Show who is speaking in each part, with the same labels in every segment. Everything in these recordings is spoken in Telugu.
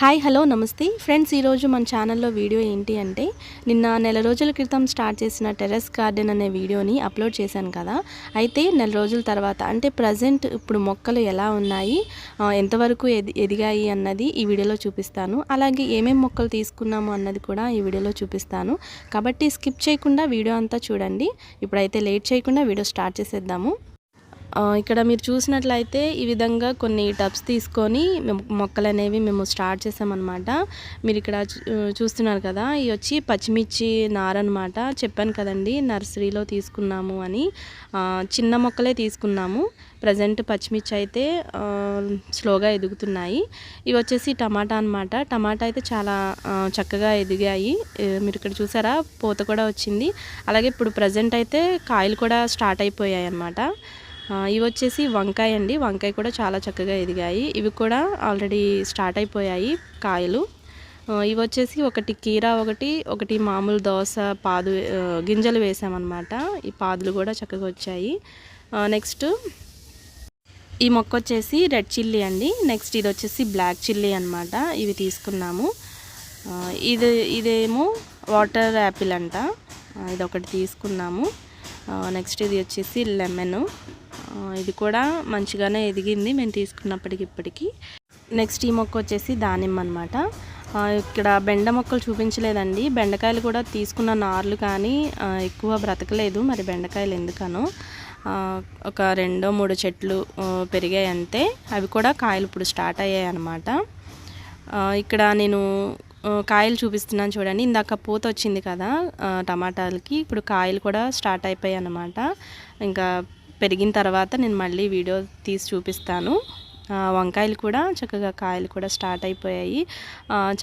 Speaker 1: హాయ్ హలో నమస్తే. ఫ్రెండ్స్ ఈరోజు మన ఛానల్లో వీడియో ఏంటి అంటే నిన్న నెల రోజుల క్రితం స్టార్ట్ చేసిన టెర్రస్ గార్డెన్ అనే వీడియోని అప్లోడ్ చేశాను కదా. అయితే నెల రోజుల తర్వాత అంటే ప్రజెంట్ ఇప్పుడు మొక్కలు ఎలా ఉన్నాయి ఎంతవరకు ఎది ఎదిగాయి అన్నది ఈ వీడియోలో చూపిస్తాను. అలాగే ఏమేమి మొక్కలు తీసుకున్నాము అన్నది కూడా ఈ వీడియోలో చూపిస్తాను. కాబట్టి స్కిప్ చేయకుండా వీడియో అంతా చూడండి. ఇప్పుడైతే లేట్ చేయకుండా వీడియో స్టార్ట్ చేసేద్దాము. ఇక్కడ మీరు చూసినట్లయితే ఈ విధంగా కొన్ని టబ్స్ తీసుకొని మొక్కలు అనేవి మేము స్టార్ట్ చేసామన్నమాట. మీరు ఇక్కడ చూస్తున్నారు కదా ఇవి వచ్చి పచ్చిమిర్చి నార అనమాట చెప్పాను కదండి నర్సరీలో తీసుకున్నాము అని. చిన్న మొక్కలే తీసుకున్నాము. ప్రజెంట్ పచ్చిమిర్చి అయితే స్లోగా ఎదుగుతున్నాయి. ఇవి వచ్చేసి టమాటా అనమాట టమాటా అయితే చాలా చక్కగా ఎదిగాయి. మీరు ఇక్కడ చూసారా పూత కూడా వచ్చింది. అలాగే ఇప్పుడు ప్రజెంట్ అయితే కాయలు కూడా స్టార్ట్ అయిపోయాయి అన్నమాట ఇవి వచ్చేసి వంకాయ అండి. వంకాయ కూడా చాలా చక్కగా ఎదిగాయి. ఇవి కూడా ఆల్రెడీ స్టార్ట్ అయిపోయాయి కాయలు. ఇవి వచ్చేసి ఒకటి కీరా ఒకటి ఒకటి మామూలు దోస పాదు గింజలు వేసామన్నమాట. ఈ పాదులు కూడా చక్కగా వచ్చాయి. నెక్స్ట్ ఈ మొక్క వచ్చేసి రెడ్ చిల్లీ అండి. నెక్స్ట్ ఇది వచ్చేసి బ్లాక్ చిల్లీ అనమాట ఇవి తీసుకున్నాము. ఇది ఇదేమో వాటర్ యాపిల్ అంట. ఇది ఒకటి తీసుకున్నాము. నెక్స్ట్ ఇది వచ్చేసి లెమన్. ఇది కూడా మంచిగానే ఎదిగింది మేము తీసుకున్నప్పటికి ఇప్పటికీ. నెక్స్ట్ ఈ మొక్క వచ్చేసి దానిమ్మ అనమాట ఇక్కడ బెండ మొక్కలు చూపించలేదండి. బెండకాయలు కూడా తీసుకున్న నార్లు కానీ ఎక్కువ బ్రతకలేదు. మరి బెండకాయలు ఎందుకనో. ఒక రెండో మూడు చెట్లు పెరిగాయి అంతే. అవి కూడా కాయలు ఇప్పుడు స్టార్ట్ అయ్యాయి అనమాట ఇక్కడ నేను కాయలు చూపిస్తున్నాను చూడండి. ఇందాక పూత వచ్చింది కదా టమాటాలకి. ఇప్పుడు కాయలు కూడా స్టార్ట్ అయిపోయాయి అనమాట ఇంకా పెరిగిన తర్వాత నేను మళ్ళీ వీడియో తీసి చూపిస్తాను. వంకాయలు కూడా చక్కగా కాయలు కూడా స్టార్ట్ అయిపోయాయి.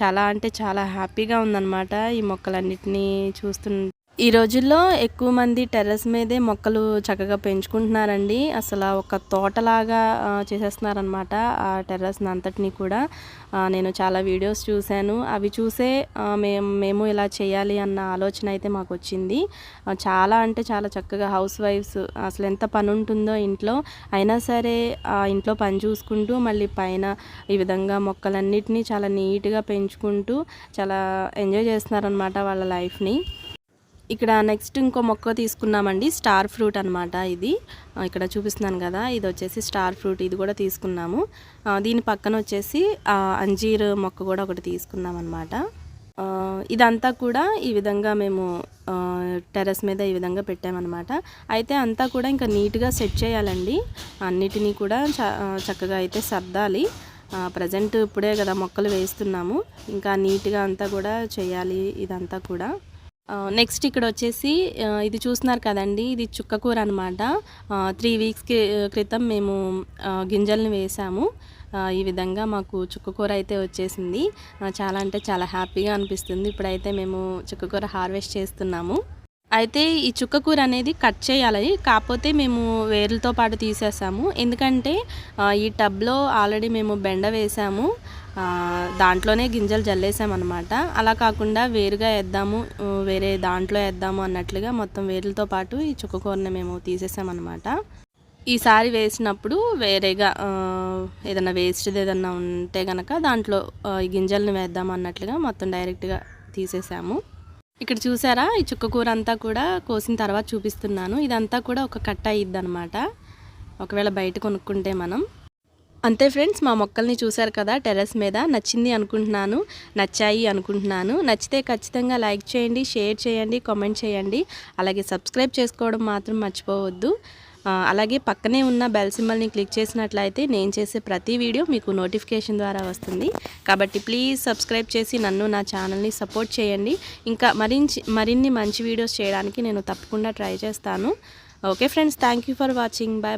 Speaker 1: చాలా అంటే చాలా హ్యాపీగా ఉందన్నమాట ఈ మొక్కలన్నిటినీ చూస్తు ఈ రోజుల్లో ఎక్కువ మంది టెర్రస్ మీదే మొక్కలు చక్కగా పెంచుకుంటున్నారండి. అసలు ఒక తోటలాగా చేసేస్తున్నారనమాట ఆ టెర్రస్ని అంతటిని కూడా. నేను చాలా వీడియోస్ చూశాను. అవి చూసే మేము మేము ఇలా చేయాలి అన్న ఆలోచన అయితే మాకు వచ్చింది. చాలా అంటే చాలా చక్కగా హౌస్ వైఫ్స్ అసలు ఎంత పని ఉంటుందో ఇంట్లో. అయినా సరే ఆ ఇంట్లో పని చూసుకుంటూ మళ్ళీ పైన ఈ విధంగా మొక్కలన్నిటినీ చాలా నీట్గా పెంచుకుంటూ చాలా ఎంజాయ్ చేస్తున్నారనమాట వాళ్ళ లైఫ్ని. ఇక్కడ నెక్స్ట్ ఇంకో మొక్క తీసుకున్నామండి స్టార్ ఫ్రూట్ అనమాట ఇది. ఇక్కడ చూపిస్తున్నాను కదా ఇది వచ్చేసి స్టార్ ఫ్రూట్ ఇది కూడా తీసుకున్నాము. దీని పక్కన వచ్చేసి అంజీర్ మొక్క కూడా ఒకటి తీసుకున్నాం అనమాట ఇదంతా కూడా ఈ విధంగా మేము టెర్రస్ మీద ఈ విధంగా పెట్టామన్నమాట. అయితే అంతా కూడా ఇంకా నీట్గా సెట్ చేయాలండి. అన్నిటినీ కూడా చక్కగా అయితే సర్దాలి. ప్రజెంట్ ఇప్పుడే కదా మొక్కలు వేస్తున్నాము. ఇంకా నీట్గా అంతా కూడా చేయాలి ఇదంతా కూడా. నెక్స్ట్ ఇక్కడ వచ్చేసి ఇది చూస్తున్నారు కదండి ఇది చుక్కకూర అనమాట త్రీ వీక్స్ క్రితం మేము గింజల్ని వేసాము. ఈ విధంగా మాకు చుక్కకూర అయితే వచ్చేసింది. చాలా అంటే చాలా హ్యాపీగా అనిపిస్తుంది. ఇప్పుడైతే మేము చుక్కకూర హార్వెస్ట్ చేస్తున్నాము. అయితే ఈ చుక్కకూర అనేది కట్ చేయాలి కాకపోతే మేము వేర్లతో పాటు తీసేసాము. ఎందుకంటే ఈ టబ్లో ఆల్రెడీ మేము బెండ వేసాము. దాంట్లోనే గింజలు జల్లేసామన్నమాట. అలా కాకుండా వేరుగా వేద్దాము వేరే దాంట్లో వేద్దాము అన్నట్లుగా మొత్తం వేర్లతో పాటు ఈ చుక్కకూరని మేము తీసేసామన్నమాట. ఈసారి వేసినప్పుడు వేరేగా ఏదైనా వేస్ట్ది ఏదన్నా ఉంటే కనుక దాంట్లో ఈ గింజలను వేద్దాం అన్నట్లుగా మొత్తం డైరెక్ట్గా తీసేసాము. ఇక్కడ చూసారా? ఈ చుక్కకూర అంతా కూడా కోసిన తర్వాత చూపిస్తున్నాను. ఇదంతా కూడా ఒక కట్ట అయ్యిద్ది ఒకవేళ బయట కొనుక్కుంటే మనం. అంతే ఫ్రెండ్స్ మా మొక్కల్ని చూశారు కదా టెర్రస్ మీద. నచ్చింది అనుకుంటున్నాను నచ్చాయి అనుకుంటున్నాను. నచ్చితే ఖచ్చితంగా లైక్ చేయండి షేర్ చేయండి కామెంట్ చేయండి. అలాగే సబ్స్క్రైబ్ చేసుకోవడం మాత్రం మర్చిపోవద్దు. అలాగే పక్కనే ఉన్న బెల్ సింబల్ని క్లిక్ చేసినట్లయితే నేను చేసే ప్రతి వీడియో మీకు నోటిఫికేషన్ ద్వారా వస్తుంది. కాబట్టి ప్లీజ్ సబ్స్క్రైబ్ చేసి నన్ను నా ఛానల్ని సపోర్ట్ చేయండి. ఇంకా మరించి మరిన్ని మంచి వీడియోస్ చేయడానికి నేను తప్పకుండా ట్రై చేస్తాను. Okay friends thank you for watching. Bye